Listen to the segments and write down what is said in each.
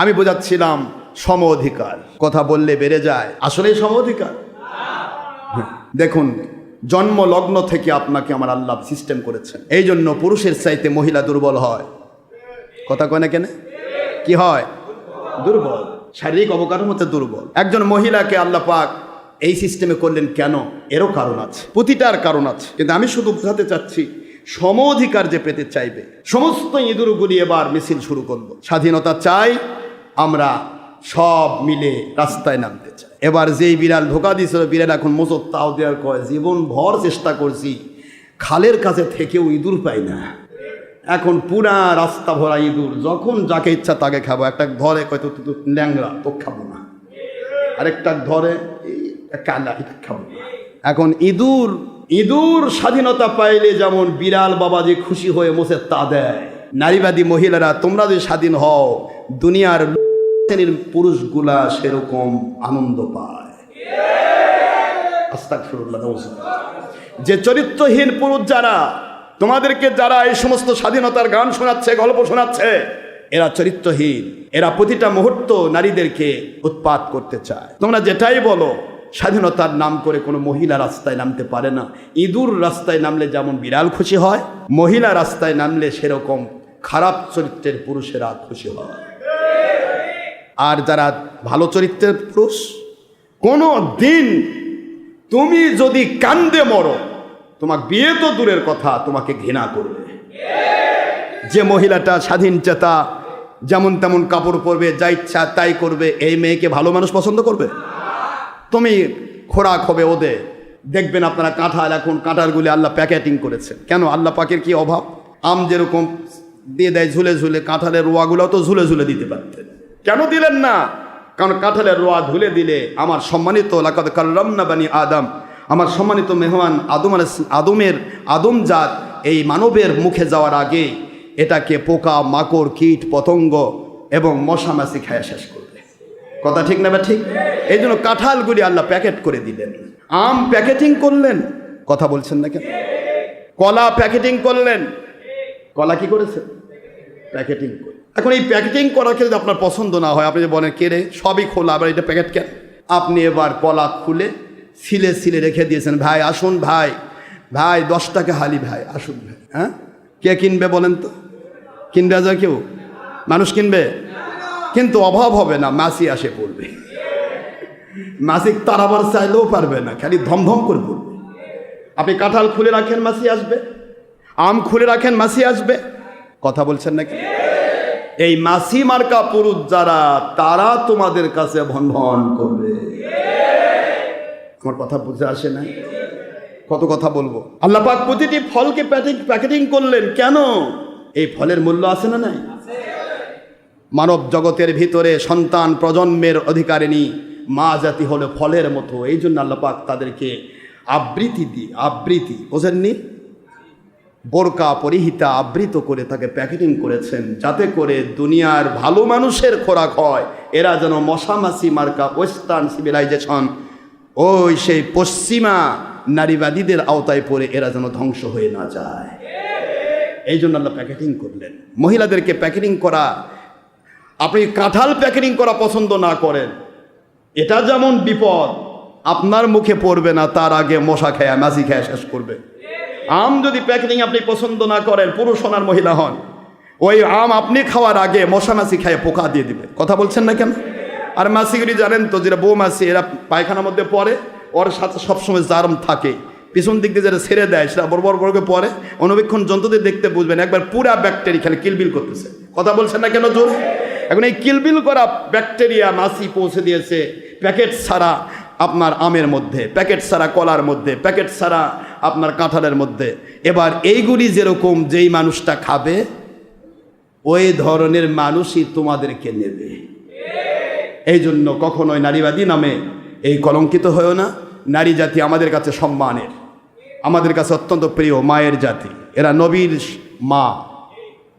আমি বোঝাচ্ছিলাম সম অধিকার কথা বললে বেড়ে যায়। আসলেই সম অধিকার দেখুন জন্ম লগ্ন থেকে আপনাকে আমার আল্লাহ সিস্টেম করেছেন। এই জন্য পুরুষের চাইতে মহিলা দুর্বল হয়। কথা কয় না কেন? কি হয়? দুর্বল। শারীরিক অবকাঠামোতে দুর্বল। একজন মহিলাকে আল্লাহ পাক এই সিস্টেমে করলেন কেন? এরও কারণ আছে। প্রতিটার কারণ আছে। কিন্তু আমি শুধু বোঝাতে চাচ্ছি সম অধিকার যে পেতে চাইবে, সমস্ত ইঁদুরগুলি এবার মিছিল শুরু করল স্বাধীনতা চাই আমরা সব মিলে রাস্তায় নামতে চাই। এবার যেই বিড়াল ধোকা দিয়েছিল, বিড়াল এখন মোচর তাও দেওয়ার কয় জীবন ভর চেষ্টা করছি, খালের কাছে থেকেও ইঁদুর পাই না। এখন পুরা রাস্তা ভরা ইঁদুর, যখন যাকে ইচ্ছা তাকে খাব। একটা ধরে কয়তো তো ল্যাংরা তো খাব না। আরেকটা এই কালা এটা খাব না। এখন ইঁদুর ইঁদুর স্বাধীনতা পাইলে যেমন বিড়াল বাবা যে খুশি হয়ে মোছে তা দেয়, নারীবাদী মহিলারা তোমরা যে স্বাধীন হও, দুনিয়ার শ্রেণির পুরুষগুলা সেরকম আনন্দ পায়। যে চরিত্রহীন পুরুষ যারা, তোমাদেরকে যারা এই সমস্ত স্বাধীনতার গান শোনাচ্ছে, গল্প শোনাচ্ছে, এরা চরিত্রহীন। এরা প্রতিটা মুহূর্ত নারীদেরকে উৎপাত করতে চায়। তোমরা যেটাই বলো, স্বাধীনতার নাম করে কোনো মহিলা রাস্তায় নামতে পারে না। ইঁদুর রাস্তায় নামলে যেমন বিড়াল খুশি হয়, মহিলা রাস্তায় নামলে সেরকম খারাপ চরিত্রের পুরুষেরা খুশি হয়। আর যারা ভালো চরিত্রের পুরুষ, কোনো দিন তুমি যদি কান্দে মরো তোমার বিয়ে তো দূরের কথা, তোমাকে ঘৃণা করবে। যে মহিলাটা স্বাধীন চেতা, যেমন তেমন কাপড় পরবে, যা ইচ্ছা তাই করবে, এই মেয়েকে ভালো মানুষ পছন্দ করবে? তুমি খোরাক হবে ওদের। দেখবেন আপনারা কাঁঠাল এখন কাঁঠালগুলি আল্লাহ প্যাকেটিং করেছে। কেন? আল্লাহ পাকের কি অভাব? আম যেরকম দিয়ে দেয় ঝুলে ঝুলে, কাঁঠালের রোয়াগুলো তো ঝুলে ঝুলে দিতে পারতেন। কেন দিলেন না? কারণ কাঁঠালের রোয়া ধুলে দিলে আমার সম্মানিত লাকাদ কাল্লামনা আদম, আমার সম্মানিত মেহমান আদম আদমের আদম জাত এই মানবের মুখে যাওয়ার আগে এটাকে পোকা, মাকড়, কীট, পতঙ্গ এবং মশা, মাছি খায়া শেষ করবে। কথা ঠিক না বা ঠিক? এই জন্য কাঁঠালগুলি আল্লাহ প্যাকেট করে দিলেন। আম প্যাকেটিং করলেন। কথা বলছেন না কেন? কলা প্যাকেটিং করলেন। কলা কি করেছে? প্যাকেটিং করে এখন এই প্যাকেটিং করাকে যদি আপনার পছন্দ না হয়। আপনি যে বলেন, কে রে? সবই খোলা, আবার এটা প্যাকেট কেন? আপনি এবার কলা খুলে সিলে সিলে রেখে দিয়েছেন। ভাই, আসুন ভাই ভাই, দশ টাকা হালি ভাই, আসুন ভাই। হ্যাঁ? কে কিনবে বলেন তো? কিনবে যায় কেউ? মানুষ কিনবে? কিন্তু অভাব হবে না, মাসি আসে পড়বে। মাসিক তারাবার চাইলেও পারবে না, খালি ধমধম করে পড়বে। আপনি কাঁঠাল খুলে রাখেন, মাসি আসবে। আম খুলে রাখেন, মাসি আসবে। কথা বলছেন নাকি? এই মাসি মার্কা পুরুষ যারা, তারা তোমাদের কাছে ভন করবে। আমার কথা বুঝে আসে না। কত কথা বলব? আল্লাহ পাক প্রতিটি ফলকে প্যাকেটিং করলেন। কেন? এই ফলের মূল্য আছে না নাই? মানব জগতের ভিতরে সন্তান প্রজন্মের অধিকারিণী মা জাতি হলো ফলের মতো। এই জন্য আল্লাপাক তাদেরকে আবৃত্তি দি আবৃত্তি। বোঝেননি? বোরকা পরিহিতা আবৃত করে তাকে প্যাকেটিং করেছেন যাতে করে দুনিয়ার ভালো মানুষের খোরাক হয়। এরা যেন মশামাসি মার্কা ওয়েস্টার্ন সিভিলাইজেশন, ওই সেই পশ্চিমা নারীবাদীদের আওতায় পড়ে এরা যেন ধ্বংস হয়ে না যায়। এই জন্য আল্লাহ প্যাকেটিং করলেন। মহিলাদেরকে প্যাকেটিং করা, আপনি কাঁঠাল প্যাকেটিং করা পছন্দ না করেন, এটা যেমন বিপদ, আপনার মুখে পড়বে না, তার আগে মশা খেয়া, মাছি খেয়া শেষ করবে। আম যদি প্যাকেটিং আপনি পছন্দ না করেন, পুরুষ হন আর মহিলা হন, ওই আম আপনি খাওয়ার আগে মশা মাছি খেয়ে পোকা দিয়ে দিবে। কথা বলছেন না কেন? আর মাছিগুলি জানেন তো, যেটা বউ মাছি, এরা পায়খানার মধ্যে পড়ে, ওর সাথে সবসময় জারম থাকে। পিছন দিক দিয়ে যেটা ছেড়ে দেয়, সেটা বড় বড় বড়কে পরে অনুবীক্ষণ যন্ত্রদের দেখতে বুঝবেন, একবার পুরা ব্যাকটেরিয়া খালি কিলবিল করতেছে। কথা বলছেন না কেন জোর এখন এই কিলবিল করা ব্যাকটেরিয়া মাছি পৌঁছে দিয়েছে, প্যাকেট ছাড়া আপনার আমের মধ্যে, প্যাকেট ছাড়া কলার মধ্যে, প্যাকেট ছাড়া আপনার কাঁঠালের মধ্যে। এবার এইগুলি যেরকম যেই মানুষটা খাবে, ওই ধরনের মানুষই তোমাদেরকে নেবে। এই জন্য কখনোই নারীবাদী নামে এই কলঙ্কিত হয়েও না। নারী জাতি আমাদের কাছে সম্মানের, আমাদের কাছে অত্যন্ত প্রিয় মায়ের জাতি। এরা নবীর মা।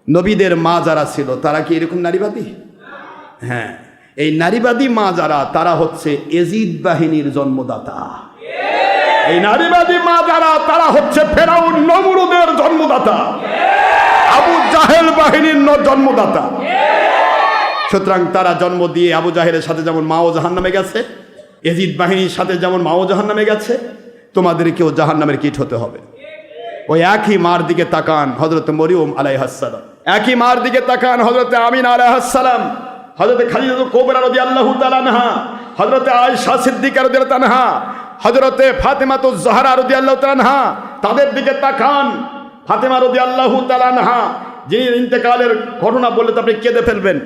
নবীদের মা যারা ছিল, তারা কি এরকম নারীবাদী? হ্যাঁ। এই নারীবাদী মা যারা, তারা হচ্ছে এজিদ বাহিনীর জন্মদাতা। এই নারীবাদী মা যারা, তারা হচ্ছে ফেরাউন নমরুদের জন্মদাতা। আবু জাহেল বাহিনীর জন্মদাতা। সুতরাং তারা জন্ম দিয়ে আবু জাহেলের সাথে যেমন মাও জাহান নামে গেছে, এজিদ বাহিনীর সাথে যেমন মাও জাহান নামে গেছে, তোমাদেরকেও জাহান নামের কীট হতে হবে। ওই একই মার দিকে তাকান হজরত মরিয়ম আলাইহাসালাম একই মার দিকে তাকান হজরত আমিন আলাই আলাইহাসালাম হজরত খালিদ কোবরা রবি আল্লাহ তালানহা হজরত আয়সা সিদ্দিকা রদি তানহা হজরতে ফাতেমা তো জাহারা রবি আল্লাহ তালানহা তাদের দিকে তাকান। ফাতেমা রদি আল্লাহ তালানহা যিনি ইন্তেকালের ঘটনা বললে তো আপনি কেঁদে ফেলবেন।